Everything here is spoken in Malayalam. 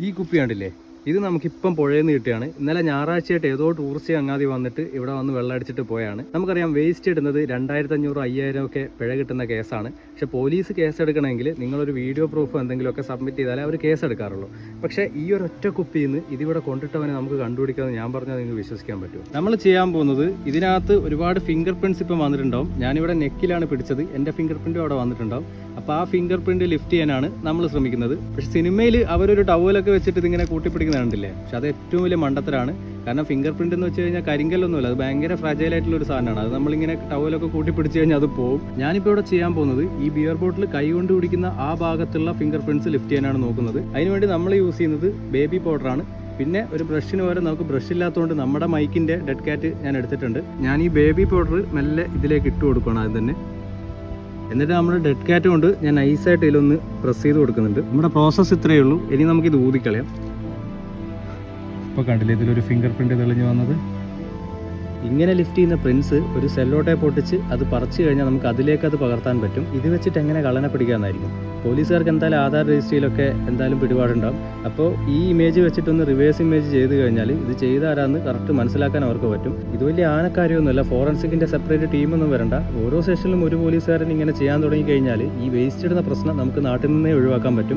ഈ കുപ്പി കണ്ടില്ലേ? ഇത് നമുക്കിപ്പം പുഴയിൽ നിന്ന് കിട്ടിയാണ്. ഇന്നലെ ഞായറാഴ്ചയായിട്ട് ഏതോ ടൂറിസ്റ്റ് അങ്ങാതി വന്നിട്ട് ഇവിടെ വന്ന് വെള്ളം അടിച്ചിട്ട് പോയാണ്. നമുക്കറിയാം വേസ്റ്റ് ഇടുന്നത് രണ്ടായിരത്തി അഞ്ഞൂറ് അയ്യായിരം ഒക്കെ പിഴ കിട്ടുന്ന കേസാണ്. പക്ഷെ പോലീസ് കേസ് എടുക്കണമെങ്കിൽ നിങ്ങളൊരു വീഡിയോ പ്രൂഫ് എന്തെങ്കിലുമൊക്കെ സബ്മിറ്റ് ചെയ്താലേ അവർ കേസ് എടുക്കാറുള്ളൂ. പക്ഷേ ഈ ഒരു ഒറ്റ കുപ്പിയിൽ നിന്ന് ഇതിവിടെ കൊണ്ടിട്ടവനെ നമുക്ക് കണ്ടുപിടിക്കാമെന്ന് ഞാൻ പറഞ്ഞാൽ നിങ്ങൾക്ക് വിശ്വസിക്കാൻ പറ്റും നമ്മൾ ചെയ്യാൻ പോകുന്നത് ഇതിനകത്ത് ഒരുപാട് ഫിംഗർ പ്രിൻസ് ഇപ്പം വന്നിട്ടുണ്ടാവും. ഞാനിവിടെ നെക്കിലാണ് പിടിച്ചത്. എന്റെ ഫിംഗർ പ്രിന്റും അവിടെ വന്നിട്ടുണ്ടാവും. അപ്പോൾ ആ ഫിംഗർ പ്രിന്റ് ലിഫ്റ്റ് ചെയ്യാനാണ് നമ്മൾ ശ്രമിക്കുന്നത്. പക്ഷേ സിനിമയിൽ അവരൊരു ടവലൊക്കെ വെച്ചിട്ട് ഇതിങ്ങനെ കണ്ടില്ലേ പക്ഷെ അത് ഏറ്റവും വലിയ മണ്ടത്തരാണ്. കാരണം ഫിംഗർ പ്രിന്റ് എന്ന് വെച്ച് കഴിഞ്ഞാൽ കരിങ്കല്ലൊന്നുമില്ല അത് ഭയങ്കര ഫ്രാജൈൽ ആയിട്ടുള്ള ഒരു സാധനമാണ്. അത് നമ്മളിങ്ങനെ ടവലൊക്കെ കൂട്ടിപ്പിടിച്ച് കഴിഞ്ഞാൽ അത് പോകും ഞാനിപ്പോൾ ഇവിടെ ചെയ്യാൻ പോകുന്നത് ഈ ബിയർ ബോട്ടിൽ കൈ കൊണ്ട് പിടിക്കുന്ന ആ ഭാഗത്തുള്ള ഫിംഗർ പ്രിന്റ്സ് ലിഫ്റ്റ് ചെയ്യാനാണ് നോക്കുന്നത്. അതിനുവേണ്ടി നമ്മൾ യൂസ് ചെയ്യുന്നത് ബേബി പൗഡറാണ് പിന്നെ ഒരു ബ്രഷിന് പകരം നമുക്ക് ബ്രഷ് ഇല്ലാത്തതുകൊണ്ട് നമ്മുടെ മൈക്കിന്റെ ഡെഡ് കാറ്റ് ഞാൻ എടുത്തിട്ടുണ്ട്. ഞാൻ ഈ ബേബി പൗഡർ മെല്ലെ ഇതിലേക്ക് ഇട്ട് കൊടുക്കണം ആദ്യം തന്നെ. എന്നിട്ട് നമ്മുടെ ഡെഡ് കാറ്റ് കൊണ്ട് ഞാൻ നൈസായിട്ട് ഇതിലൊന്ന് പ്രസ് ചെയ്ത് കൊടുക്കുന്നുണ്ട്. നമ്മുടെ പ്രോസസ്സ് ഇത്രയേ ഉള്ളൂ. ഇനി നമുക്കിത് ഊതിക്കളയാം. ഇപ്പോൾ കണ്ടില്ലേ ഇതിലൊരു ഫിംഗർ പ്രിന്റ് തെളിഞ്ഞു വന്നത്? ഇങ്ങനെ ലിഫ്റ്റ് ചെയ്യുന്ന പ്രിൻസ് ഒരു സെല്ലോ ടേപ്പ് പൊട്ടിച്ച് അത് പറിച്ചു കഴിഞ്ഞാൽ നമുക്ക് അതിലേക്ക് അത് പകർത്താൻ പറ്റും. ഇത് വെച്ചിട്ട് എങ്ങനെ കള്ളനെ പിടിക്കാമെന്നായിരിക്കും. പോലീസുകാർക്ക് എന്തായാലും ആധാർ രജിസ്ട്രിയിലൊക്കെ എന്തായാലും പിടിപാടുണ്ടാവും. അപ്പോൾ ഈ ഇമേജ് വെച്ചിട്ടൊന്ന് റിവേഴ്സ് ഇമേജ് ചെയ്ത് കഴിഞ്ഞാൽ ഇത് ചെയ്താരാന്ന് കറക്റ്റ് മനസ്സിലാക്കാൻ അവർക്ക് പറ്റും. ഇത് വലിയ ആനക്കാര്യമൊന്നുമല്ല ഫോറൻസിക്കിന്റെ സെപ്പറേറ്റ് ടീമൊന്നും വരണ്ട. ഓരോ സെഷനിലും ഒരു പോലീസുകാരൻ ഇങ്ങനെ ചെയ്യാൻ തുടങ്ങി കഴിഞ്ഞാൽ ഈ വേസ്റ്റ് ഇടുന്ന പ്രശ്നം നമുക്ക് നാട്ടിൽ നിന്നേ ഒഴിവാക്കാൻ പറ്റും.